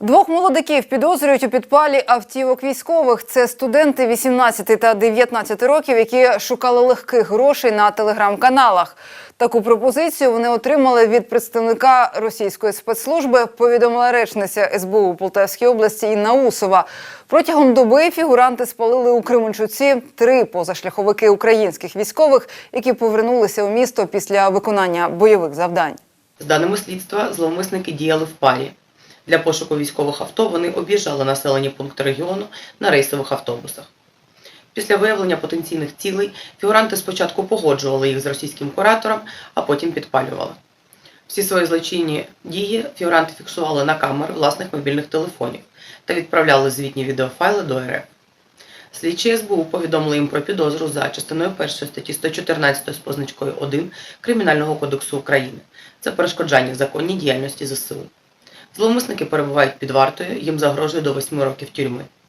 Двох молодиків підозрюють у підпалі автівок військових. Це студенти 18 та 19 років, які шукали легких грошей на телеграм-каналах. Таку пропозицію вони отримали від представника російської спецслужби. Повідомила речниця СБУ у Полтавській області Інна Усова. Протягом доби фігуранти спалили у Кременчуці три позашляховики українських військових, які повернулися у місто після виконання бойових завдань. З даними слідства, зловмисники діяли в парі. Для пошуку військових авто вони об'їжджали населені пункти регіону на рейсових автобусах. Після виявлення потенційних цілей фігуранти спочатку погоджували їх з російським куратором, а потім підпалювали. Всі свої злочинні дії фігуранти фіксували на камери власних мобільних телефонів та відправляли звітні відеофайли до РФ. Слідчі СБУ повідомили їм про підозру за частиною 1 статті 114 з позначкою 1 Кримінального кодексу України. Це перешкоджання законній діяльності ЗСУ. Зловмисники перебувають під вартою, їм загрожує до 8 років тюрми.